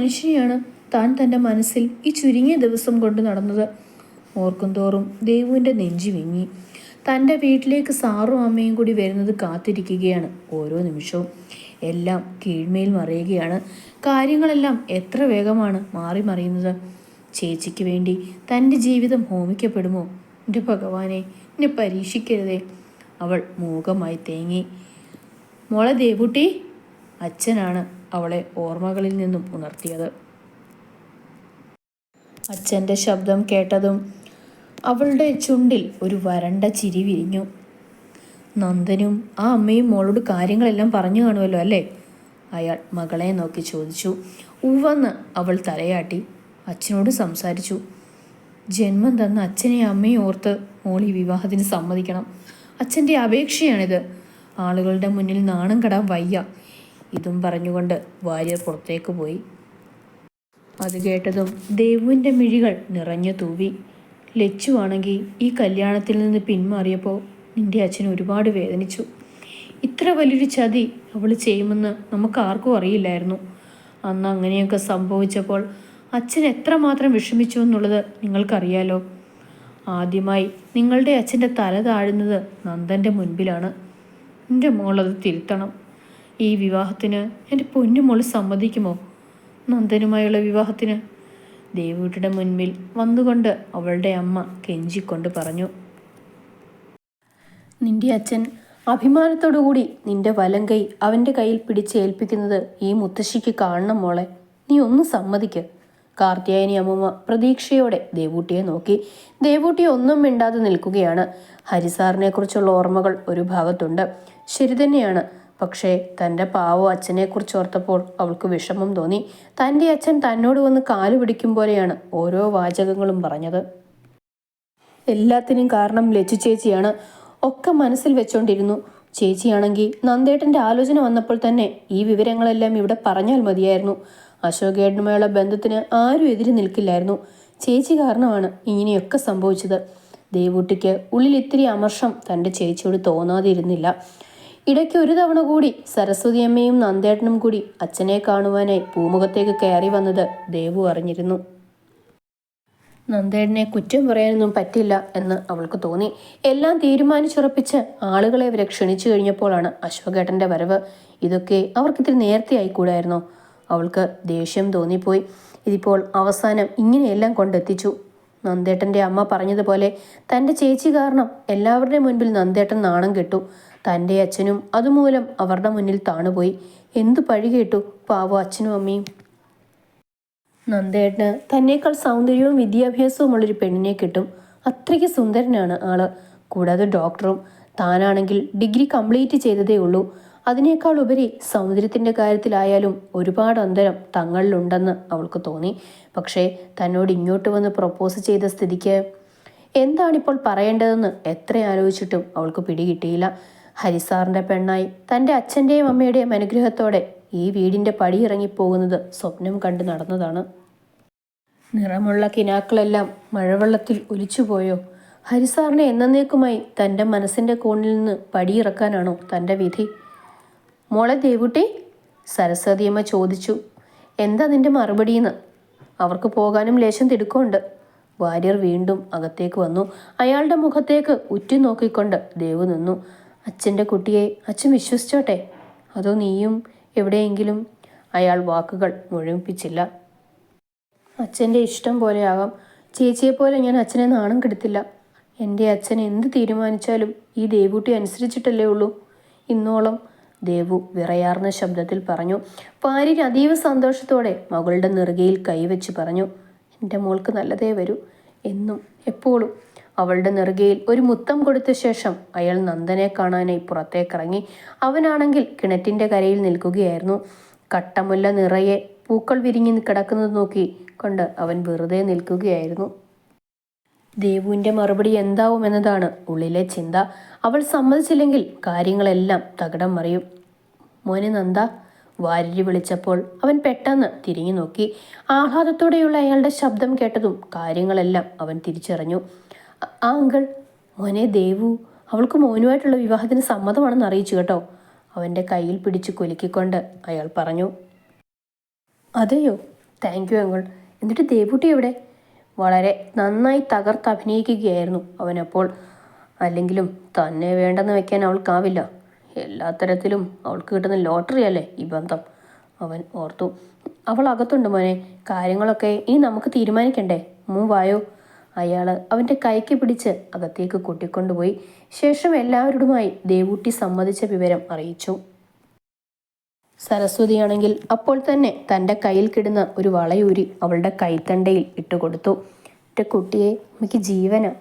മനുഷ്യനെയാണ് താൻ തന്റെ മനസ്സിൽ ഈ ചുരുങ്ങിയ ദിവസം കൊണ്ട് നടന്നത്. ഓർക്കും തോറും ദേവുവിന്റെ നെഞ്ചു വിങ്ങി. തന്റെ വീട്ടിലേക്ക് സാറും അമ്മയും കൂടി വരുന്നത് കാത്തിരിക്കുകയാണ് ഓരോ നിമിഷവും. എല്ലാം കീഴ്മേൽ മറിയുകയാണ്. കാര്യങ്ങളെല്ലാം എത്ര വേഗമാണ് മാറി മറിയുന്നത്. ചേച്ചിക്ക് വേണ്ടി തന്റെ ജീവിതം ഹോമിക്കപ്പെടുമോ? എന്റെ ഭഗവാനെ എന്നെ പരീക്ഷിക്കരുതേ. അവൾ മൂകമായി തേങ്ങി. മോളെ ദേവുട്ടി അച്ഛനാണ്. അവളെ ഓർമ്മകളിൽ നിന്നും ഉണർത്തിയത്. അച്ഛന്റെ ശബ്ദം കേട്ടതും അവളുടെ ചുണ്ടിൽ ഒരു വരണ്ട ചിരി വിരിഞ്ഞു. നന്ദനും ആ അമ്മയും മോളോട് കാര്യങ്ങളെല്ലാം പറഞ്ഞു കാണുമല്ലോ അല്ലേ? അയാൾ മകളെ നോക്കി ചോദിച്ചു. ഉവ്വെന്ന് അവൾ തലയാട്ടി അച്ഛനോട് സംസാരിച്ചു. ജന്മം തന്ന അച്ഛനെ അമ്മയും ഓർത്ത് മോൾ ഈ വിവാഹത്തിന് സമ്മതിക്കണം. അച്ഛന്റെ അപേക്ഷയാണിത്. ആളുകളുടെ മുന്നിൽ നാണം കെടാൻ വയ്യ. ഇതും പറഞ്ഞുകൊണ്ട് വാര്യർ പുറത്തേക്ക് പോയി. അത് കേട്ടതും ദേവുവിന്റെ മിഴികൾ നിറഞ്ഞു തൂവി. ലച്ചുവാണെങ്കിൽ ഈ കല്യാണത്തിൽ നിന്ന് പിന്മാറിയപ്പോൾ നിന്റെ അച്ഛൻ ഒരുപാട് വേദനിച്ചു. ഇത്ര വലിയൊരു ചതി അവൾ ചെയ്യുമെന്ന് നമുക്ക് ആർക്കും അറിയില്ലായിരുന്നു. അന്ന് അങ്ങനെയൊക്കെ സംഭവിച്ചപ്പോൾ അച്ഛൻ എത്രമാത്രം വിഷമിച്ചു എന്നുള്ളത് നിങ്ങൾക്കറിയാലോ. ആദ്യമായി നിങ്ങളുടെ അച്ഛന്റെ തല താഴുന്നത് നന്ദന്റെ മുൻപിലാണ്. എന്റെ മോളത് തിരുത്തണം. ഈ വിവാഹത്തിന് എന്റെ പൊന്നുമോൾ സമ്മതിക്കുമോ? നന്ദനുമായുള്ള വിവാഹത്തിന്. ദേവൂട്ടിയുടെ മുൻപിൽ വന്നുകൊണ്ട് അവളുടെ അമ്മ കെഞ്ചിക്കൊണ്ട് പറഞ്ഞു. നിന്റെ അച്ഛൻ അഭിമാനത്തോടുകൂടി നിന്റെ വലം കൈ അവന്റെ കയ്യിൽ പിടിച്ച് ഏൽപ്പിക്കുന്നത് ഈ മുത്തശ്ശിക്ക് കാണണം മോളെ. നീ ഒന്ന് സമ്മതിക്ക്. കാർത്തിയായനി അമ്മൂമ്മ പ്രതീക്ഷയോടെ ദേവൂട്ടിയെ നോക്കി. ദേവൂട്ടി ഒന്നും മിണ്ടാതെ നിൽക്കുകയാണ്. ഹരിസാറിനെക്കുറിച്ചുള്ള ഓർമ്മകൾ ഒരു ഭാഗത്തുണ്ട്. ശരി തന്നെയാണ്. പക്ഷേ തന്റെ പാവോ അച്ഛനെക്കുറിച്ച് ഓർത്തപ്പോൾ അവൾക്ക് വിഷമം തോന്നി. തന്റെ അച്ഛൻ തന്നോട് വന്ന് കാലു പിടിക്കും പോലെയാണ് ഓരോ വാചകങ്ങളും പറഞ്ഞത്. എല്ലാത്തിനും കാരണം ലച്ചു ചേച്ചിയാണ്. ഒക്കെ മനസ്സിൽ വെച്ചോണ്ടിരുന്നു. ചേച്ചിയാണെങ്കിൽ നന്ദേട്ടന്റെ ആലോചന വന്നപ്പോൾ തന്നെ ഈ വിവരങ്ങളെല്ലാം ഇവിടെ പറഞ്ഞാൽ മതിയായിരുന്നു. അശോകേട്ടനുമായുള്ള ബന്ധത്തിന് ആരും എതിര് നിൽക്കില്ലായിരുന്നു. ചേച്ചി കാരണമാണ് ഇങ്ങനെയൊക്കെ സംഭവിച്ചത്. ദേവൂട്ടിക്ക് ഉള്ളിൽ ഇത്തിരി അമർഷം തന്റെ ചേച്ചിയോട് തോന്നാതിരുന്നില്ല. ഇടയ്ക്ക് ഒരു തവണ കൂടി സരസ്വതി അമ്മയും നന്ദേട്ടനും കൂടി അച്ഛനെ കാണുവാനായി പൂമുഖത്തേക്ക് കയറി വന്നത് ദേവു അറിഞ്ഞിരുന്നു. നന്ദേടനെ കുറ്റം പറയാനൊന്നും പറ്റില്ല എന്ന് അവൾക്ക് തോന്നി. എല്ലാം തീരുമാനിച്ചുറപ്പിച്ച് ആളുകളെ അവരെ ക്ഷണിച്ചു കഴിഞ്ഞപ്പോഴാണ് അശോകേട്ടന്റെ വരവ്. ഇതൊക്കെ അവർക്കിത്തിരി നേരത്തെ ആയിക്കൂടായിരുന്നോ അവൾക്ക് ദേഷ്യം തോന്നിപ്പോയി. ഇതിപ്പോൾ അവസാനം ഇങ്ങനെയെല്ലാം കൊണ്ടെത്തിച്ചു. നന്ദേട്ടന്റെ അമ്മ പറഞ്ഞതുപോലെ തന്റെ ചേച്ചി കാരണം എല്ലാവരുടെയും മുൻപിൽ നന്ദേട്ടൻ നാണം കെട്ടു. തന്റെ അച്ഛനും അതുമൂലം അവരുടെ മുന്നിൽ താണുപോയി. എന്തു പഴി കേട്ടു പാവോ അച്ഛനും അമ്മയും? നന്ദേട്ടന് തന്നേക്കാൾ സൗന്ദര്യവും വിദ്യാഭ്യാസവും ഉള്ളൊരു പെണ്ണിനെ കിട്ടും. അത്രയ്ക്ക് സുന്ദരനാണ് ആൾ. കൂടാതെ ഡോക്ടറും താനാണെങ്കിൽ ഡിഗ്രി കംപ്ലീറ്റ് ചെയ്തതേ ഉള്ളൂ. അതിനേക്കാൾ ഉപരി സൗന്ദര്യത്തിന്റെ കാര്യത്തിലായാലും ഒരുപാട് അന്തരം തങ്ങളിലുണ്ടെന്ന് അവൾക്ക് തോന്നി. പക്ഷേ തന്നോട് ഇങ്ങോട്ട് വന്ന് പ്രപ്പോസ് ചെയ്ത സ്ഥിതിക്ക് എന്താണിപ്പോൾ പറയേണ്ടതെന്ന് എത്ര ആലോചിച്ചിട്ടും അവൾക്ക് പിടികിട്ടിയില്ല. ഹരിസാറിന്റെ പെണ്ണായി. തന്റെ അച്ഛന്റെയും അമ്മയുടെയും അനുഗ്രഹത്തോടെ ഈ വീടിന്റെ പടിയിറങ്ങിപ്പോകുന്നത് സ്വപ്നം കണ്ട് നടന്നതാണ്. നിറമുള്ള കിനാക്കളെല്ലാം മഴവെള്ളത്തിൽ ഒലിച്ചുപോയോ? ഹരിസാറിനെ എന്നേക്കുമായി തന്റെ മനസ്സിന്റെ കോണിൽ നിന്ന് പടിയിറക്കാനാണോ തന്റെ വിധി? മോളെ ദേവുട്ടി സരസ്വതിയമ്മ ചോദിച്ചു. എന്താ നിന്റെ മറുപടിയെന്ന്? അവർക്ക് പോകാനും ലേശം തിടുക്കമുണ്ട്. വാര്യർ വീണ്ടും അകത്തേക്ക് വന്നു. അയാളുടെ മുഖത്തേക്ക് ഉറ്റുനോക്കിക്കൊണ്ട് ദേവു നിന്നു. അച്ഛന്റെ കുട്ടിയെ അച്ഛൻ വിശ്വസിച്ചോട്ടെ? അതോ നീയും എവിടെയെങ്കിലും അയാൾ വാക്കുകൾ മുഴുമിപ്പിച്ചില്ല? അച്ഛന്റെ ഇഷ്ടം പോലെയാകാം ചേച്ചിയെപ്പോലെ ഞാൻ അച്ഛനെ നാണം കെടുത്തില്ല. എന്റെ അച്ഛൻ എന്ത് തീരുമാനിച്ചാലും ഈ ദേവൂട്ടി അനുസരിച്ചിട്ടല്ലേ ഉള്ളൂ. ഇന്നോളം ദേവു വിറയാർന്ന ശബ്ദത്തിൽ പറഞ്ഞു. ഭാര്യ അതീവ സന്തോഷത്തോടെ മകളുടെ നെറുകയിൽ കൈവച്ച് പറഞ്ഞു എന്റെ മോൾക്ക് നല്ലതേ വരൂ. എന്നും എപ്പോഴും അവളുടെ നെറുകയിൽ ഒരു മുത്തം കൊടുത്ത ശേഷം അയാൾ നന്ദനെ കാണാനായി പുറത്തേക്കിറങ്ങി അവനാണെങ്കിൽ കിണറ്റിന്റെ കരയിൽ നിൽക്കുകയായിരുന്നു. കട്ടമുല്ല നിറയെ പൂക്കൾ വിരിഞ്ഞു കിടക്കുന്നത് നോക്കി കൊണ്ട് അവൻ വെറുതെ നിൽക്കുകയായിരുന്നു. ദേവുവിന്റെ മറുപടി എന്താവുമെന്നതാണ് ഉള്ളിലെ ചിന്ത. അവൾ സമ്മതിച്ചില്ലെങ്കിൽ കാര്യങ്ങളെല്ലാം തകിടം മറിയും. മോനെ നന്ദ വാരിരി വിളിച്ചപ്പോൾ അവൻ പെട്ടെന്ന് തിരിഞ്ഞു നോക്കി. ആഹ്ലാദത്തോടെയുള്ള അയാളുടെ ശബ്ദം കേട്ടതും കാര്യങ്ങളെല്ലാം അവൻ തിരിച്ചറിഞ്ഞു. "അ- ആ അങ്കിൾ മോനെ ദേവു അവൾക്ക് മോനുമായിട്ടുള്ള വിവാഹത്തിന് സമ്മതമാണെന്ന് അറിയിച്ചു കേട്ടോ. അവന്റെ കയ്യിൽ പിടിച്ച് കുലുക്കിക്കൊണ്ട് അയാൾ പറഞ്ഞു അതെയോ താങ്ക് യു അങ്കിൾ എന്നിട്ട് ദേവുട്ടി എവിടെ? വളരെ നന്നായി തകർത്ത് അഭിനയിക്കുകയായിരുന്നു അവനപ്പോൾ അല്ലെങ്കിലും തന്നെ വേണ്ടെന്ന് വെക്കാൻ അവൾക്കാവില്ല. എല്ലാ തരത്തിലും അവൾക്ക് കിട്ടുന്ന ലോട്ടറി അല്ലേ ഈ ബന്ധം? അവൻ ഓർത്തു. അവൾ അകത്തുണ്ട് മോനെ. കാര്യങ്ങളൊക്കെ ഇനി നമുക്ക് തീരുമാനിക്കണ്ടേ? മൂ വായോ അയാൾ അവന്റെ കൈക്ക് പിടിച്ച് അകത്തേക്ക് കൂട്ടിക്കൊണ്ടുപോയി. ശേഷം എല്ലാവരോടുമായി ദേവൂട്ടി സമ്മതിച്ച വിവരം അറിയിച്ചു. സരസ്വതിയാണെങ്കിൽ അപ്പോൾ തന്നെ തന്റെ കയ്യിൽ കിടന്ന ഒരു വളയൂരി അവളുടെ കൈത്തണ്ടയിൽ ഇട്ടുകൊടുത്തു. എന്റെ കുട്ടിയെ എനിക്ക് ജീവന.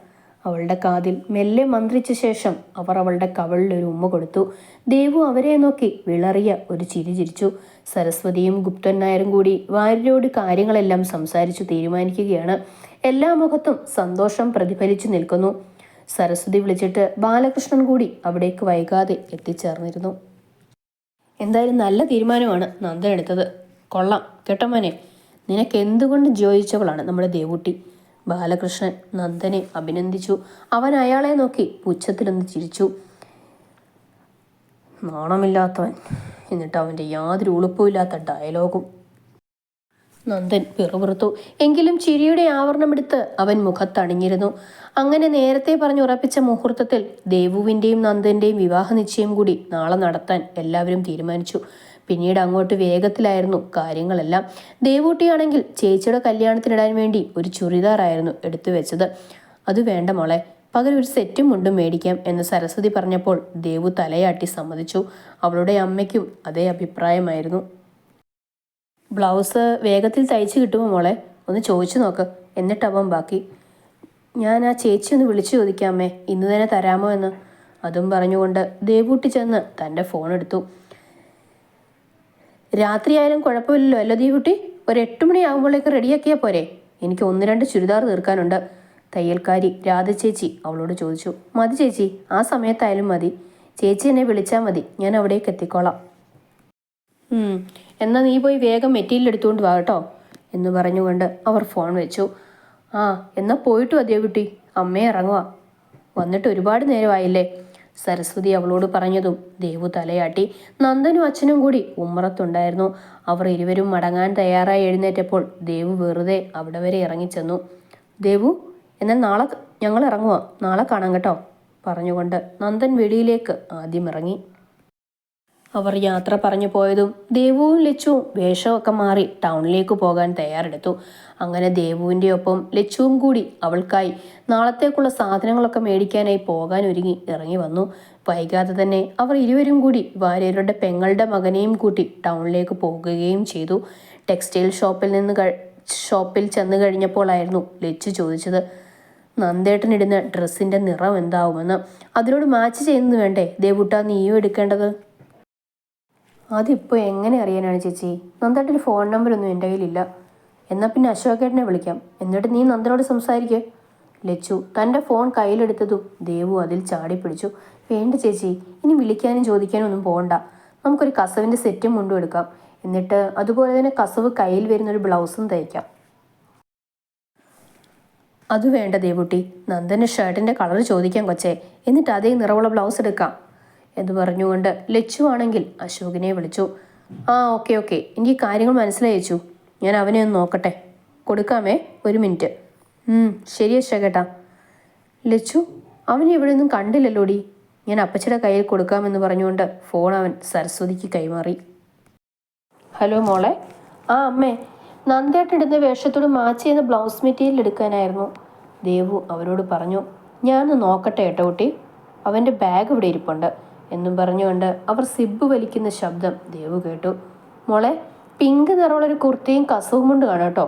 അവളുടെ കാതിൽ മെല്ലെ മന്ത്രിച്ച ശേഷം അവർ അവളുടെ കവളിൽ ഒരു ഉമ്മ കൊടുത്തു. ദേവു അവരെ നോക്കി വിളറിയ ഒരു ചിരി ചിരിച്ചു. സരസ്വതിയും ഗുപ്തൻ നായരും കൂടി വാര്യരോട് കാര്യങ്ങളെല്ലാം സംസാരിച്ചു തീരുമാനിക്കുകയാണ്. എല്ലാ മുഖത്തും സന്തോഷം പ്രതിഫലിച്ചു നിൽക്കുന്നു. സരസ്വതി വിളിച്ചിട്ട് ബാലകൃഷ്ണൻ കൂടി അവിടേക്ക് വൈകാതെ എത്തിച്ചേർന്നിരുന്നു. എന്തായാലും നല്ല തീരുമാനമാണ് നന്ദൻ എടുത്തത്. കൊള്ളാം കേട്ടമ്മനെ. നിനക്ക് എന്തുകൊണ്ട് ജോയിച്ചവളാണ് നമ്മുടെ ദേവൂട്ടി? ബാലകൃഷ്ണൻ നന്ദനെ അഭിനന്ദിച്ചു. അവൻ അയാളെ നോക്കി പുച്ഛത്തിലൊന്ന് ചിരിച്ചു. നാണമില്ലാത്തവൻ. എന്നിട്ട് അവന്റെ യാതൊരു ഉളുപ്പുമില്ലാത്ത ഡയലോഗും നന്ദൻ പിറുപിറുത്തു. എങ്കിലും ചിരിയുടെ ആവരണമെടുത്ത് അവൻ മുഖത്തണിഞ്ഞിരുന്നു. അങ്ങനെ നേരത്തെ പറഞ്ഞുറപ്പിച്ച മുഹൂർത്തത്തിൽ ദേവുവിന്റെയും നന്ദന്റെയും വിവാഹ നിശ്ചയം കൂടി നാളെ നടത്താൻ എല്ലാവരും തീരുമാനിച്ചു. പിന്നീട് അങ്ങോട്ട് വേഗത്തിലായിരുന്നു കാര്യങ്ങളെല്ലാം. ദേവൂട്ടിയാണെങ്കിൽ ചേച്ചിയുടെ കല്യാണത്തിനിടാൻ വേണ്ടി ഒരു ചുരിദാറായിരുന്നു എടുത്തു വെച്ചത്. അത് വേണ്ട മോളെ പകരം ഒരു സെറ്റും മുണ്ടും മേടിക്കാം എന്ന് സരസ്വതി പറഞ്ഞപ്പോൾ ദേവു തലയാട്ടി സമ്മതിച്ചു. അവളുടെ അമ്മയ്ക്കും അതേ അഭിപ്രായമായിരുന്നു. ബ്ലൗസ് വേഗത്തിൽ തയ്ച്ച് കിട്ടുമോ മോളെ? ഒന്ന് ചോദിച്ചു നോക്ക്. എന്നിട്ടവൻ ബാക്കി. ഞാൻ ആ ചേച്ചി ഒന്ന് വിളിച്ചു ചോദിക്കാമേ ഇന്ന് തന്നെ തരാമോ എന്ന്. അതും പറഞ്ഞുകൊണ്ട് ദേവൂട്ടി ചെന്ന് തന്റെ ഫോൺ എടുത്തു. രാത്രിയായാലും കുഴപ്പമില്ലല്ലോ അല്ലോ ദേവൂട്ടി? ഒരു എട്ട് മണിയാകുമ്പോഴേക്ക് റെഡിയാക്കിയാൽ പോരെ. എനിക്ക് ഒന്ന് രണ്ട് ചുരിദാർ തീർക്കാനുണ്ട്. തയ്യൽക്കാരി രാധ ചേച്ചി അവളോട് ചോദിച്ചു. മതി ചേച്ചി ആ സമയത്തായാലും മതി. ചേച്ചി എന്നെ വിളിച്ചാൽ മതി. ഞാൻ അവിടേക്ക് എത്തിക്കോളാം. ഉം, എന്നാ നീ പോയി വേഗം മെറ്റീരിയൽ എടുത്തുകൊണ്ട് വാ കേട്ടോ എന്ന് പറഞ്ഞുകൊണ്ട് അവർ ഫോൺ വെച്ചു. ആ എന്നാൽ പോയിട്ട് മതിയോ കുട്ടി? അമ്മയെ ഇറങ്ങുക വന്നിട്ട് ഒരുപാട് നേരമായില്ലേ? സരസ്വതി അവളോട് പറഞ്ഞതും ദേവു തലയാട്ടി. നന്ദനും അച്ഛനും കൂടി ഉമ്മറത്തുണ്ടായിരുന്നു. അവർ ഇരുവരും മടങ്ങാൻ തയ്യാറായി എഴുന്നേറ്റപ്പോൾ ദേവു വെറുതെ അവിടെ വരെ ഇറങ്ങിച്ചെന്നു. ദേവു എന്നാൽ നാളെ ഞങ്ങൾ ഇറങ്ങുക നാളെ കാണാം കേട്ടോ. പറഞ്ഞുകൊണ്ട് നന്ദൻ വെളിയിലേക്ക് ആദ്യം ഇറങ്ങി. അവർ യാത്ര പറഞ്ഞു പോയതും ദേവുവും ലച്ചുവും വേഷമൊക്കെ മാറി ടൗണിലേക്ക് പോകാൻ തയ്യാറെടുത്തു. അങ്ങനെ ദേവുവിന്റെ ഒപ്പം ലച്ചുവും കൂടി അവൾക്കായി നാളത്തേക്കുള്ള സാധനങ്ങളൊക്കെ മേടിക്കാനായി പോകാൻ ഒരുങ്ങി ഇറങ്ങി വന്നു. വൈകാതെ തന്നെ അവർ ഇരുവരും കൂടി വാര്യരുടെ പെങ്ങളുടെ മകനെയും കൂട്ടി ടൗണിലേക്ക് പോകുകയും ചെയ്തു. ടെക്സ്റ്റൈൽ ഷോപ്പിൽ നിന്ന് ഷോപ്പിൽ ചെന്ന് കഴിഞ്ഞപ്പോഴായിരുന്നു ലച്ചു ചോദിച്ചത് നന്ദേട്ടനിടുന്ന ഡ്രസ്സിന്റെ നിറം എന്താവുമെന്ന്? അതിനോട് മാച്ച് ചെയ്യുന്നത് വേണ്ടേ? ദേവുട്ട നീയും എടുക്കേണ്ടത്? അതിപ്പോൾ എങ്ങനെ അറിയാനാണ് ചേച്ചി? നന്ദേട്ടന്റെ ഫോൺ നമ്പറൊന്നും എന്റെ കയ്യിലില്ല. എന്നാൽ പിന്നെ അശോകേട്ടനെ വിളിക്കാം. എന്നിട്ട് നീ നന്ദനോട് സംസാരിക്കേ. ലച്ചു തന്റെ ഫോൺ കയ്യിലെടുത്തതും ദേവു അതിൽ ചാടി പിടിച്ചു വേണ്ട ചേച്ചി ഇനി വിളിക്കാനും ചോദിക്കാനും ഒന്നും പോകണ്ട. നമുക്കൊരു കസവിന്റെ സെറ്റും മുണ്ടും എടുക്കാം. എന്നിട്ട് അതുപോലെ തന്നെ കസവ് കയ്യിൽ വരുന്നൊരു ബ്ലൗസും തയ്ക്കാം. അത് വേണ്ട ദേവുട്ടി. നന്ദന്റെ ഷർട്ടിന്റെ കളർ ചോദിക്കാം കൊച്ചേ. എന്നിട്ട് അതേ നിറവുള്ള ബ്ലൗസ് എടുക്കാം. എന്ന് പറഞ്ഞുകൊണ്ട് ലച്ചു ആണെങ്കിൽ അശോകിനെ വിളിച്ചു. ആ ഓക്കെ ഓക്കെ. എനിക്ക് കാര്യങ്ങൾ മനസ്സിലായിച്ചു. ഞാൻ അവനെ ഒന്ന് നോക്കട്ടെ. കൊടുക്കാമേ? ഒരു മിനിറ്റ്. ശരി അശോകേട്ടാ. ലച്ചു അവനെ ഇവിടെ ഒന്നും കണ്ടില്ലല്ലോടി. ഞാൻ അപ്പച്ചിയുടെ കയ്യിൽ കൊടുക്കാമെന്ന് പറഞ്ഞുകൊണ്ട് ഫോൺ അവൻ സരസ്വതിക്ക് കൈമാറി. ഹലോ മോളെ. ആ അമ്മേ. നന്ദേട്ടനിടുന്ന വേഷത്തോട് മാച്ച് ചെയ്യുന്ന ബ്ലൗസ് മെറ്റീരിയൽ എടുക്കാനായിരുന്നു. ദേവു അവരോട് പറഞ്ഞു ഞാനൊന്ന് നോക്കട്ടെ കേട്ടോ കുട്ടി. അവന്റെ ബാഗ് ഇവിടെ ഇരിപ്പുണ്ട്. എന്നും പറഞ്ഞുകൊണ്ട് അവർ സിബ് വലിക്കുന്ന ശബ്ദം ദേവു കേട്ടു. മോളെ പിങ്ക് നിറമുള്ളൊരു കുർത്തിയും കസവും കൊണ്ട് കാണാം കേട്ടോ.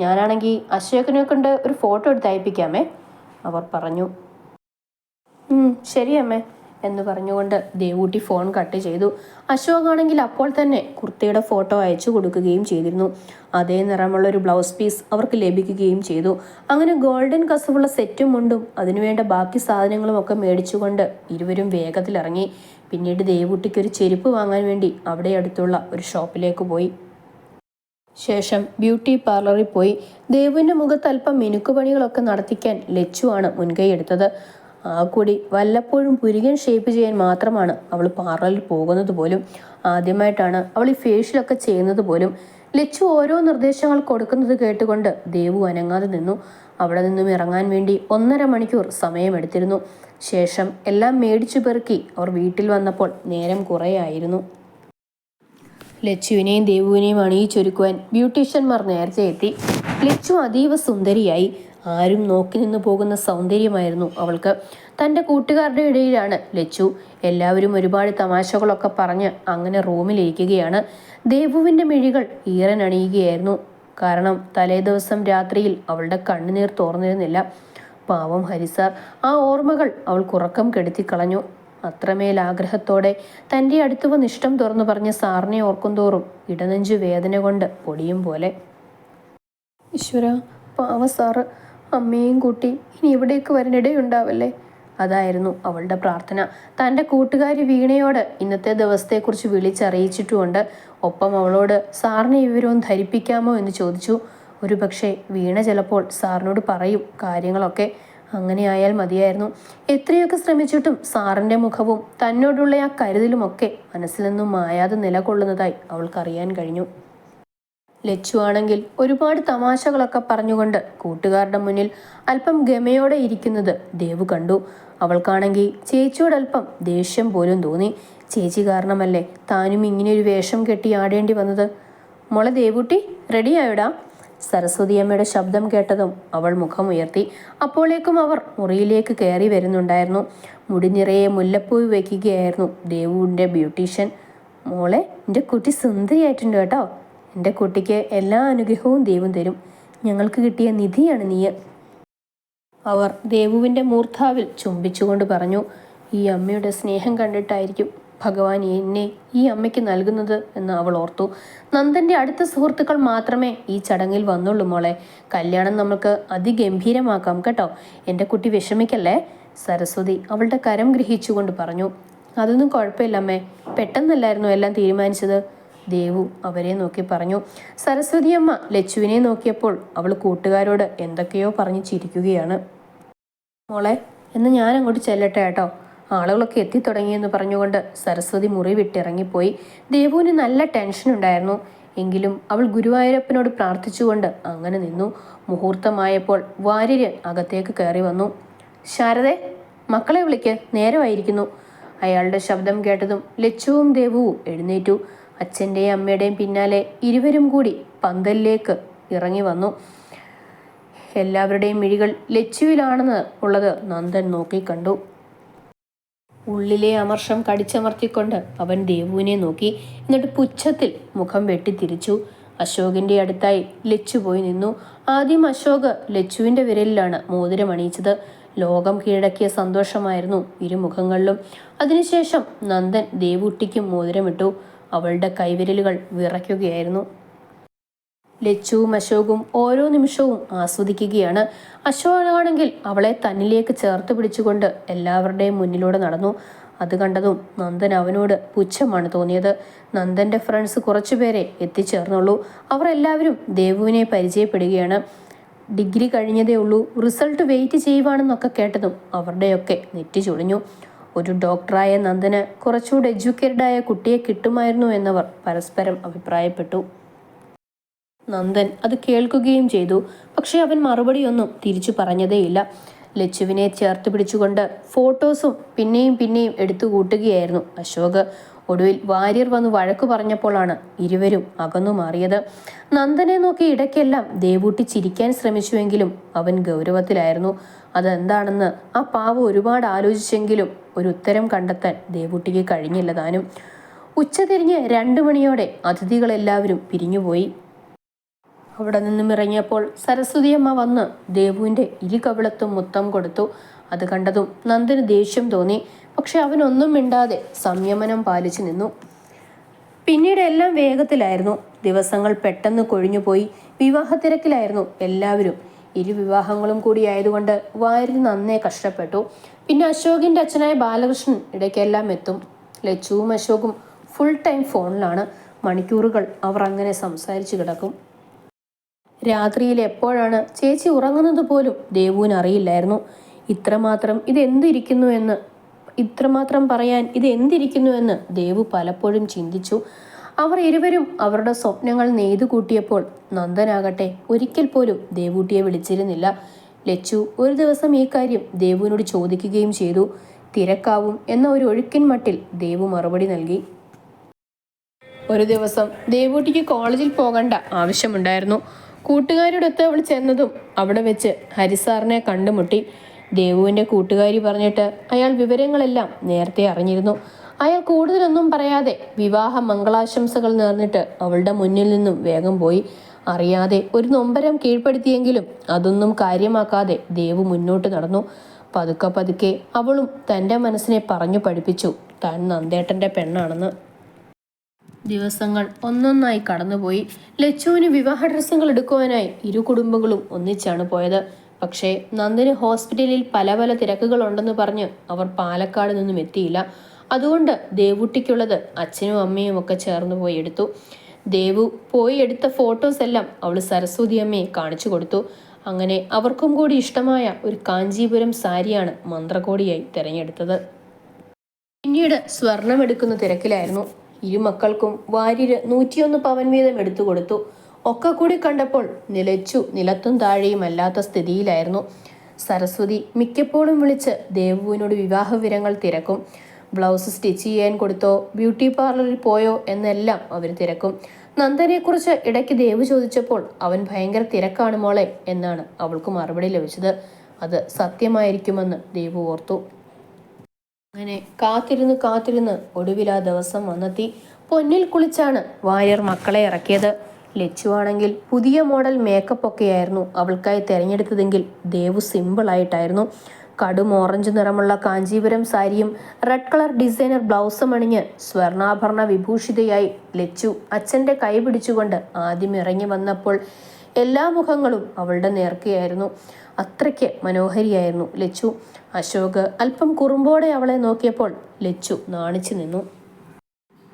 ഞാനാണെങ്കിൽ അശോകനെ കൊണ്ട് ഒരു ഫോട്ടോ എടുത്ത് അയപ്പിക്കാമേ? അവർ പറഞ്ഞു. ശരി അമ്മേ എന്ന് പറഞ്ഞുകൊണ്ട് ദേവൂട്ടി ഫോൺ കട്ട് ചെയ്തു. അശോക് ആണെങ്കിൽ അപ്പോൾ തന്നെ കുർത്തിയുടെ ഫോട്ടോ അയച്ചു കൊടുക്കുകയും ചെയ്തിരുന്നു. അതേ നിറമുള്ള ഒരു ബ്ലൗസ് പീസ് അവർക്ക് ലഭിക്കുകയും ചെയ്തു. അങ്ങനെ ഗോൾഡൻ കസവുള്ള സെറ്റും മുണ്ടും അതിനുവേണ്ട ബാക്കി സാധനങ്ങളും ഒക്കെ മേടിച്ചുകൊണ്ട് ഇരുവരും വേഗത്തിലിറങ്ങി പിന്നീട് ദേവൂട്ടിക്ക് ഒരു ചെരുപ്പ് വാങ്ങാൻ വേണ്ടി അവിടെ അടുത്തുള്ള ഒരു ഷോപ്പിലേക്ക് പോയി. ശേഷം ബ്യൂട്ടി പാർലറിൽ പോയി. ദേവുവിന്റെ മുഖത്ത് അല്പം മിനുക്കുപണികളൊക്കെ നടത്തിക്കാൻ ലച്ചുവാണ് മുൻകൈ എടുത്തത്. ആ കൊടി വല്ലപ്പോഴും പുരികൻ ഷേപ്പ് ചെയ്യാൻ മാത്രമാണ് അവൾ പാർലറിൽ പോകുന്നത് പോലും. ആദ്യമായിട്ടാണ് അവൾ ഈ ഫേഷ്യലൊക്കെ ചെയ്യുന്നത് പോലും. ലച്ചു ഓരോ നിർദ്ദേശങ്ങൾ കൊടുക്കുന്നത് കേട്ടുകൊണ്ട് ദേവു അനങ്ങാതെ നിന്നു. അവിടെ നിന്നും ഇറങ്ങാൻ വേണ്ടി ഒന്നര മണിക്കൂർ സമയമെടുത്തിരുന്നു. ശേഷം എല്ലാം മേടിച്ചു പെറുക്കി അവർ വീട്ടിൽ വന്നപ്പോൾ നേരം കുറേയായിരുന്നു. ലച്ചുവിനെയും ദേവുവിനെയും അണിയിച്ചൊരുക്കുവാൻ ബ്യൂട്ടീഷ്യന്മാർ നേരത്തെ എത്തി. ലച്ചു അതീവ സുന്ദരിയായി. ആരും നോക്കി നിന്ന് പോകുന്ന സൗന്ദര്യമായിരുന്നു അവൾക്ക്. തന്റെ കൂട്ടുകാരുടെ ഇടയിലാണ് ലച്ചു. എല്ലാവരും ഒരുപാട് തമാശകളൊക്കെ പറഞ്ഞ് അങ്ങനെ റൂമിലിരിക്കുകയാണ്. ദേവുവിന്റെ മിഴികൾ ഈറനണിയുകയായിരുന്നു കാരണം തലേദിവസം രാത്രിയിൽ അവളുടെ കണ്ണുനീർ തോർന്നിരുന്നില്ല. പാവം ഹരിസാർ ആ ഓർമ്മകൾ അവൾ കുറക്കം കെടുത്തി കളഞ്ഞു. അത്രമേൽ ആഗ്രഹത്തോടെ തന്റെ അടുത്ത് വന്ന് ഇഷ്ടം തുറന്നു പറഞ്ഞ സാറിനെ ഓർക്കുന്തോറും ഇടനെഞ്ചു വേദന കൊണ്ട് പൊടിയും പോലെ. ഈശ്വര പാവ സാറ്. അമ്മയും കൂട്ടി ഇനി ഇവിടേക്ക് വരാനിടയുണ്ടാവല്ലേ? അതായിരുന്നു അവളുടെ പ്രാർത്ഥന. തന്റെ കൂട്ടുകാരി വീണയോട് ഇന്നത്തെ ദിവസത്തെക്കുറിച്ച് വിളിച്ചറിയിച്ചിട്ടുമുണ്ട്. ഒപ്പം അവളോട് സാറിനെ വിവരവും ധരിപ്പിക്കാമോ? എന്ന് ചോദിച്ചു. ഒരു പക്ഷേ വീണ ചിലപ്പോൾ സാറിനോട് പറയും കാര്യങ്ങളൊക്കെ. അങ്ങനെ ആയാൽ മതിയായിരുന്നു. എത്രയൊക്കെ ശ്രമിച്ചിട്ടും സാറിന്റെ മുഖവും തന്നോടുള്ള ആ കരുതലുമൊക്കെ മനസ്സിൽ നിന്നും മായാതെ നിലകൊള്ളുന്നതായി അവൾക്കറിയാൻ കഴിഞ്ഞു. ലച്ചു ആണെങ്കിൽ ഒരുപാട് തമാശകളൊക്കെ പറഞ്ഞുകൊണ്ട് കൂട്ടുകാരുടെ മുന്നിൽ അല്പം ഗമയോടെ ഇരിക്കുന്നത് ദേവു കണ്ടു. അവൾക്കാണെങ്കിൽ ചേച്ചിയോടല്പം ദേഷ്യം പോലും തോന്നി. ചേച്ചി കാരണമല്ലേ താനും ഇങ്ങനെ ഒരു വേഷം കെട്ടി ആടേണ്ടി വന്നത്? മോളെ ദേവുട്ടി റെഡിയായോടാ സരസ്വതി അമ്മയുടെ ശബ്ദം കേട്ടതും അവൾ മുഖമുയർത്തി. അപ്പോഴേക്കും അവർ മുറിയിലേക്ക് കയറി വരുന്നുണ്ടായിരുന്നു. മുടി നിറയെ മുല്ലപ്പൂവ് വയ്ക്കുകയായിരുന്നു ദേവുവിന്റെ ബ്യൂട്ടീഷ്യൻ. മോളെ എന്റെ കുട്ടി സുന്ദരിയായിട്ടുണ്ട് കേട്ടോ. എന്റെ കുട്ടിക്ക് എല്ലാ അനുഗ്രഹവും ദൈവം തരും. ഞങ്ങൾക്ക് കിട്ടിയ നിധിയാണ് നീ അവർ ദേവുവിന്റെ മൂർത്താവിൽ ചുംബിച്ചുകൊണ്ട് പറഞ്ഞു ഈ അമ്മയുടെ സ്നേഹം കണ്ടിട്ടായിരിക്കും ഭഗവാൻ എന്നെ ഈ അമ്മയ്ക്ക് നൽകുന്നത് എന്ന് അവൾ ഓർത്തു. നന്ദന്റെ അടുത്ത സുഹൃത്തുക്കൾ മാത്രമേ ഈ ചടങ്ങിൽ വന്നുള്ളൂ മോളെ. കല്യാണം നമുക്ക് അതിഗംഭീരമാക്കാം കേട്ടോ. എന്റെ കുട്ടി വിഷമിക്കല്ലേ? സരസ്വതി അവളുടെ കരം ഗ്രഹിച്ചുകൊണ്ട് പറഞ്ഞു അതൊന്നും കുഴപ്പമില്ല അമ്മേ. പെട്ടെന്നല്ലായിരുന്നു എല്ലാം തീരുമാനിച്ചത്? ദേവു അവരെ നോക്കി പറഞ്ഞു സരസ്വതി അമ്മ ലച്ചുവിനെ നോക്കിയപ്പോൾ അവൾ കൂട്ടുകാരോട് എന്തൊക്കെയോ പറഞ്ഞു ചിരിക്കുകയാണ്. മോളെ എന്ന് ഞാൻ അങ്ങോട്ട് ചെല്ലട്ടെ കേട്ടോ. ആളുകളൊക്കെ എത്തിത്തുടങ്ങിയെന്ന് പറഞ്ഞുകൊണ്ട് സരസ്വതി മുറി വിട്ടിറങ്ങിപ്പോയി. ദേവുവിന് നല്ല ടെൻഷൻ ഉണ്ടായിരുന്നു. എങ്കിലും അവൾ ഗുരുവായൂരപ്പനോട് പ്രാർത്ഥിച്ചുകൊണ്ട് അങ്ങനെ നിന്നു. മുഹൂർത്തമായപ്പോൾ വാര്യര് അകത്തേക്ക് കയറി വന്നു. ശാരദേ മക്കളെ വിളിക്ക്. നേരമായിരിക്കുന്നു. അയാളുടെ ശബ്ദം കേട്ടതും ലച്ചുവും ദേവുവും എഴുന്നേറ്റു. അച്ഛന്റെയും അമ്മയുടെയും പിന്നാലെ ഇരുവരും കൂടി പന്തലിലേക്ക് ഇറങ്ങി വന്നു. എല്ലാവരുടെയും മിഴികൾ ലച്ചുവിലാണെന്ന് ഉള്ളത് നന്ദൻ നോക്കിക്കണ്ടു. ഉള്ളിലെ അമർഷം കടിച്ചമർത്തിക്കൊണ്ട് അവൻ ദേവുവിനെ നോക്കി. എന്നിട്ട് പുച്ഛത്തിൽ മുഖം വെട്ടിത്തിരിച്ചു അശോകിന്റെ അടുത്തായി ലച്ചു പോയി നിന്നു. ആദ്യം അശോക് ലച്ചുവിന്റെ വിരലിലാണ് മോതിരം അണിയിച്ചത്. ലോകം കീഴടക്കിയ സന്തോഷമായിരുന്നു ഇരുമുഖങ്ങളിലും. അതിനുശേഷം നന്ദൻ ദേവുട്ടിക്കും മോതിരമിട്ടു. അവളുടെ കൈവിരലുകൾ വിറയ്ക്കുകയായിരുന്നു. ലച്ചുവും അശോകും ഓരോ നിമിഷവും ആസ്വദിക്കുകയാണ്. അശോകാണെങ്കിൽ അവളെ തന്നിലേക്ക് ചേർത്ത് പിടിച്ചുകൊണ്ട് എല്ലാവരുടെയും മുന്നിലൂടെ നടന്നു. അത് കണ്ടതും നന്ദൻ അവനോട് പുച്ഛമാണ് തോന്നിയത്. നന്ദന്റെ ഫ്രണ്ട്സ് കുറച്ചുപേരെ എത്തിച്ചേർന്നുള്ളൂ. അവർ എല്ലാവരും ദേവുവിനെ പരിചയപ്പെടുകയാണ്. ഡിഗ്രി കഴിഞ്ഞതേ ഉള്ളൂ. റിസൾട്ട് വെയിറ്റ് ചെയ്യുവാണെന്നൊക്കെ കേട്ടതും അവരുടെയൊക്കെ നെറ്റി ചുളിഞ്ഞു. ഒരു ഡോക്ടറായ നന്ദന് കുറച്ചുകൂടെ എഡ്യൂക്കേറ്റഡായ കുട്ടിയെ കിട്ടുമായിരുന്നു എന്നവർ പരസ്പരം അഭിപ്രായപ്പെട്ടു. നന്ദൻ അത് കേൾക്കുകയും ചെയ്തു. പക്ഷെ അവൻ മറുപടിയൊന്നും തിരിച്ചു പറഞ്ഞതേയില്ല. ലച്ചുവിനെ ചേർത്ത് പിടിച്ചുകൊണ്ട് ഫോട്ടോസും പിന്നെയും പിന്നെയും എടുത്തു കൂട്ടുകയായിരുന്നു അശോക്. ഒടുവിൽ വാര്യർ വന്ന് വഴക്കു പറഞ്ഞപ്പോഴാണ് ഇരുവരും അകന്നു മാറിയത്. നന്ദനെ നോക്കി ഇടയ്ക്കെല്ലാം ദേവൂട്ടി ചിരിക്കാൻ ശ്രമിച്ചുവെങ്കിലും അവൻ ഗൗരവത്തിലായിരുന്നു. അതെന്താണെന്ന് ആ പാവ ഒരുപാട് ആലോചിച്ചെങ്കിലും ഒരു ഉത്തരം കണ്ടെത്താൻ ദേവുട്ടിക്ക് കഴിഞ്ഞില്ല താനും. ഉച്ചതിരിഞ്ഞ് രണ്ടു മണിയോടെ അതിഥികളെല്ലാവരും പിരിഞ്ഞുപോയി. അവിടെ നിന്നും ഇറങ്ങിയപ്പോൾ സരസ്വതിയമ്മ വന്ന് ദേവുവിന്റെ ഇരുകവിളത്തും മുത്തം കൊടുത്തു. അത് കണ്ടതും നന്ദന് ദേഷ്യം തോന്നി. പക്ഷെ അവനൊന്നും മിണ്ടാതെ സംയമനം പാലിച്ചു നിന്നു. പിന്നീട് എല്ലാം വേഗത്തിലായിരുന്നു. ദിവസങ്ങൾ പെട്ടെന്ന് കൊഴിഞ്ഞുപോയി. വിവാഹ തിരക്കിലായിരുന്നു എല്ലാവരും. ഇരു വിവാഹങ്ങളും കൂടി ആയതുകൊണ്ട് നന്നേ കഷ്ടപ്പെട്ടു. പിന്നെ അശോകിന്റെ അച്ഛനായ ബാലകൃഷ്ണൻ ഇടയ്ക്കെല്ലാം എത്തും. ലച്ചുവും അശോകും ഫുൾ ടൈം ഫോണിലാണ്. മണിക്കൂറുകൾ അവർ അങ്ങനെ സംസാരിച്ചു കിടക്കും. രാത്രിയിൽ എപ്പോഴാണ് ചേച്ചി ഉറങ്ങുന്നത് പോലും ദേവുവിന് അറിയില്ലായിരുന്നു. ഇത്രമാത്രം ഇത് എന്തിരിക്കുന്നു എന്ന് ഇത്രമാത്രം പറയാൻ ഇത് എന്തിരിക്കുന്നു എന്ന് ദേവു പലപ്പോഴും ചിന്തിച്ചു. അവർ ഇരുവരും അവരുടെ സ്വപ്നങ്ങൾ നെയ്തു കൂട്ടിയപ്പോൾ നന്ദനാകട്ടെ ഒരിക്കൽ പോലും ദേവൂട്ടിയെ വിളിച്ചിരുന്നില്ല. ലച്ചു ഒരു ദിവസം ഈ കാര്യം ദേവുവിനോട് ചോദിക്കുകയും ചെയ്തു. തിരക്കാവും എന്ന ഒരു ഒഴുക്കിൻ മട്ടിൽ ദേവു മറുപടി നൽകി. ഒരു ദിവസം ദേവൂട്ടിക്ക് കോളേജിൽ പോകേണ്ട ആവശ്യമുണ്ടായിരുന്നു. കൂട്ടുകാരോടൊത്ത് അവൾ ചെന്നതും അവിടെ വെച്ച് ഹരിസാറിനെ കണ്ടുമുട്ടി. ദേവുവിന്റെ കൂട്ടുകാരി പറഞ്ഞിട്ട് അയാൾ വിവരങ്ങളെല്ലാം നേരത്തെ അറിഞ്ഞിരുന്നു. അയാൾ കൂടുതലൊന്നും പറയാതെ വിവാഹ മംഗളാശംസകൾ നേർന്നിട്ട് അവളുടെ മുന്നിൽ നിന്നും വേഗം പോയി. അറിയാതെ ഒരു നൊമ്പരം കീഴ്പ്പെടുത്തിയെങ്കിലും അതൊന്നും കാര്യമാക്കാതെ ദേവ് മുന്നോട്ട് നടന്നു. പതുക്കെ പതുക്കെ അവളും തന്റെ മനസ്സിനെ പറഞ്ഞു പഠിപ്പിച്ചു. താൻ നന്ദേട്ടന്റെ പെണ്ണാണെന്ന്. ദിവസങ്ങൾ ഒന്നൊന്നായി കടന്നുപോയി. ലച്ചുവിന് വിവാഹ ഡ്രസ്സുകൾ എടുക്കുവാനായി ഇരു കുടുംബങ്ങളും ഒന്നിച്ചാണ് പോയത്. പക്ഷേ നന്ദിന് ഹോസ്പിറ്റലിൽ പല പല തിരക്കുകളുണ്ടെന്ന് പറഞ്ഞ് അവർ പാലക്കാട് നിന്നും എത്തിയില്ല. അതുകൊണ്ട് ദേവുട്ടിക്കുള്ളത് അച്ഛനും അമ്മയും ഒക്കെ ചേർന്ന് പോയി എടുത്തു. ദേവു പോയി എടുത്ത ഫോട്ടോസ് എല്ലാം അവൾ സരസ്വതി അമ്മയെ കാണിച്ചു കൊടുത്തു. അങ്ങനെ അവർക്കും കൂടി ഇഷ്ടമായ ഒരു കാഞ്ചീപുരം സാരിയാണ് മന്ത്രകോടിയായി തിരഞ്ഞെടുത്തത്. പിന്നീട് സ്വർണം എടുക്കുന്ന തിരക്കിലായിരുന്നു. ഇരുമക്കൾക്കും വാര്യര് നൂറ്റിയൊന്ന് പവൻ വീതം എടുത്തു കൊടുത്തു. ഒക്കെ കൂടി കണ്ടപ്പോൾ നിലച്ചു നിലത്തും താഴെയും അല്ലാത്ത സ്ഥിതിയിലായിരുന്നു. സരസ്വതി മിക്കപ്പോഴും വിളിച്ച് ദേവുവിനോട് വിവാഹ വിവരങ്ങൾ തിരക്കും. ബ്ലൗസ് സ്റ്റിച്ച് ചെയ്യാൻ കൊടുത്തോ ബ്യൂട്ടി പാർലറിൽ പോയോ എന്നെല്ലാം അവർ തിരക്കും. നന്ദനെക്കുറിച്ച് ഇടയ്ക്ക് ദേവ് ചോദിച്ചപ്പോൾ അവൻ ഭയങ്കര തിരക്കാണ് മോളെ എന്നാണ് അവൾക്ക് മറുപടി ലഭിച്ചത്. അത് സത്യമായിരിക്കുമെന്ന് ദേവ് ഓർത്തു. അങ്ങനെ കാത്തിരുന്ന് കാത്തിരുന്ന് ഒടുവിൽ ആ ദിവസം വന്നെത്തി. പൊന്നിൽ കുളിച്ചാണ് വാര്യർ മക്കളെ ഇറക്കിയത്. ലച്ചുവാണെങ്കിൽ പുതിയ മോഡൽ മേക്കപ്പ് ഒക്കെയായിരുന്നു അവൾക്കായി തിരഞ്ഞെടുത്തതെങ്കിൽ ദേവു സിമ്പിളായിട്ടായിരുന്നു കടും ഓറഞ്ച് നിറമുള്ള കാഞ്ചീപുരം സാരിയും റെഡ് കളർ ഡിസൈനർ ബ്ലൗസും അണിഞ്ഞ് സ്വർണാഭരണ വിഭൂഷിതയായി ലച്ചു അച്ഛന്റെ കൈ പിടിച്ചുകൊണ്ട് ആദ്യം ഇറങ്ങി വന്നപ്പോൾ എല്ലാ മുഖങ്ങളും അവളുടെ നേർക്കയായിരുന്നു. അത്രയ്ക്ക് മനോഹരിയായിരുന്നു ലച്ചു. അശോക് അല്പം കുറുമ്പോടെ അവളെ നോക്കിയപ്പോൾ ലച്ചു നാണിച്ചു നിന്നു.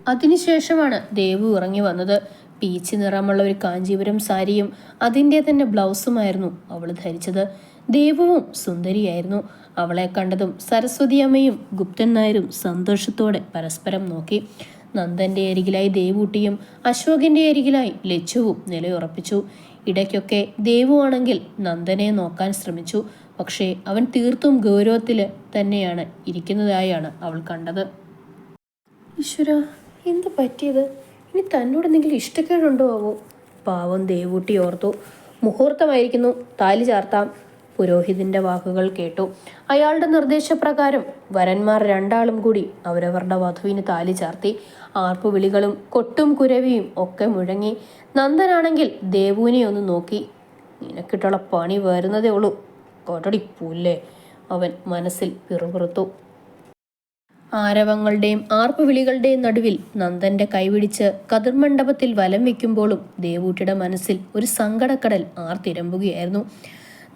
അതിനുശേഷമാണ് ദേവു ഇറങ്ങി വന്നത്. പീച്ച് നിറമുള്ള ഒരു കാഞ്ചീപുരം സാരിയും അതിന്റെ തന്നെ ബ്ലൗസുമായിരുന്നു അവൾ ധരിച്ചത്. ദേവുവും സുന്ദരിയായിരുന്നു. അവളെ കണ്ടതും സരസ്വതി അമ്മയും ഗുപ്തൻ നായരും സന്തോഷത്തോടെ പരസ്പരം നോക്കി. നന്ദന്റെ അരികിലായി ദേവൂട്ടിയും അശോകന്റെ അരികിലായി ലച്ചുവും നിലയുറപ്പിച്ചു. ഇടയ്ക്കൊക്കെ ദേവുവാണെങ്കിൽ നന്ദനെ നോക്കാൻ ശ്രമിച്ചു. പക്ഷേ അവൻ തീർത്തും ഗൗരവത്തിൽ തന്നെയാണ് ഇരിക്കുന്നതായാണ് അവൾ കണ്ടത്. ഈശ്വര എന്ത് പറ്റിയത്? ഇനി തന്നോട് എന്തെങ്കിലും ഇഷ്ടക്കേടുണ്ടോ ആവോ? പാവം ദേവൂട്ടി ഓർത്തു. മുഹൂർത്തമായിരിക്കുന്നു. താലി ചാർത്താം. പുരോഹിതന്റെ വാക്കുകൾ കേട്ടു. അയാളുടെ നിർദ്ദേശപ്രകാരം വരന്മാർ രണ്ടാളും കൂടി അവരവരുടെ വധുവിന് താലി ചാർത്തി. ആർപ്പുവിളികളും കൊട്ടും കുരവിയും ഒക്കെ മുഴങ്ങി. നന്ദനാണെങ്കിൽ ദേവുവിനെ ഒന്ന് നോക്കി. നിനക്കിട്ടുള്ള പണി വരുന്നതേ ഉള്ളൂ. കൊടടി പുല്ലേ? അവൻ മനസ്സിൽ പിറുപിറുത്തു. ആരവങ്ങളുടെയും ആർപ്പുവിളികളുടെയും നടുവിൽ നന്ദന്റെ കൈവിടിച്ച് കതിർമണ്ഡപത്തിൽ വലം വെക്കുമ്പോഴും ദേവൂട്ടിയുടെ മനസ്സിൽ ഒരു സങ്കടക്കടൽ ആർത്തിരമ്പുകയായിരുന്നു.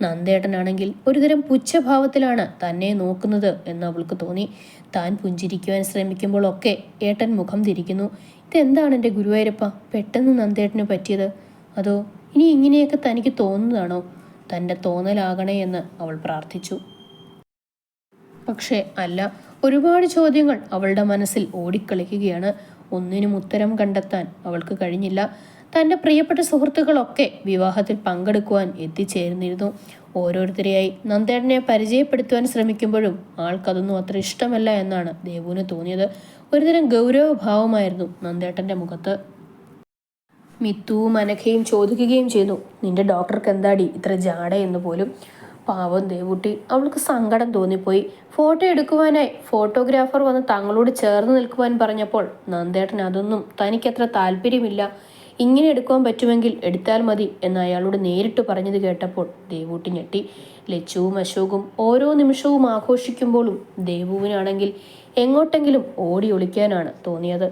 നന്ദേട്ടനാണെങ്കിൽ ഒരുതരം പുച്ഛഭാവത്തിലാണ് തന്നെ നോക്കുന്നത് എന്ന് അവൾക്ക് തോന്നി. താൻ പുഞ്ചിരിക്കുവാൻ ശ്രമിക്കുമ്പോഴൊക്കെ ഏട്ടൻ മുഖം തിരിക്കുന്നു. ഇതെന്താണ് എന്റെ ഗുരുവായൂരപ്പ? പെട്ടെന്ന് നന്ദേട്ടന് പറ്റിയത്. അതോ ഇനി ഇങ്ങനെയൊക്കെ തനിക്ക് തോന്നുന്നതാണോ? തന്റെ തോന്നലാകണേ എന്ന് അവൾ പ്രാർത്ഥിച്ചു. പക്ഷേ അല്ല ഒരുപാട് ചോദ്യങ്ങൾ അവളുടെ മനസ്സിൽ ഓടിക്കളിക്കുകയാണ്. ഒന്നിനും ഉത്തരം കണ്ടെത്താൻ അവൾക്ക് കഴിഞ്ഞില്ല. തന്റെ പ്രിയപ്പെട്ട സുഹൃത്തുക്കളൊക്കെ വിവാഹത്തിൽ പങ്കെടുക്കുവാൻ എത്തിച്ചേരുന്നിരുന്നു. ഓരോരുത്തരെയായി നന്ദേട്ടനെ പരിചയപ്പെടുത്തുവാൻ ശ്രമിക്കുമ്പോഴും ആൾക്കതൊന്നും അത്ര ഇഷ്ടമല്ല എന്നാണ് ദേവുവിന് തോന്നിയത്. ഒരുതരം ഗൗരവഭാവമായിരുന്നു നന്ദേട്ടന്റെ മുഖത്ത്. മിത്തുവും അനഘയും ചോദിക്കുകയും ചെയ്തു നിന്റെ ഡോക്ടർക്ക് എന്താടി ഇത്ര ജാട എന്ന് പോലും? പാവം ദേവുട്ടി അവൾക്ക് സങ്കടം തോന്നിപ്പോയി. ഫോട്ടോ എടുക്കുവാനായി ഫോട്ടോഗ്രാഫർ വന്ന് തങ്ങളോട് ചേർന്ന് നിൽക്കുവാൻ പറഞ്ഞപ്പോൾ നന്ദേട്ടൻ അതൊന്നും തനിക്കത്ര താല്പര്യമില്ല. ഇങ്ങനെ എടുക്കാൻ പറ്റുമെങ്കിൽ എടുത്താൽ മതി എന്ന് അയാളോട് നേരിട്ട് പറഞ്ഞത് കേട്ടപ്പോൾ ദേവൂട്ടി ഞെട്ടി. ലച്ചുവും അശോകും ഓരോ നിമിഷവും ആഘോഷിക്കുമ്പോഴും ദേവുവിനാണെങ്കിൽ എങ്ങോട്ടെങ്കിലും ഓടി ഒളിക്കാനാണ് തോന്നിയത്.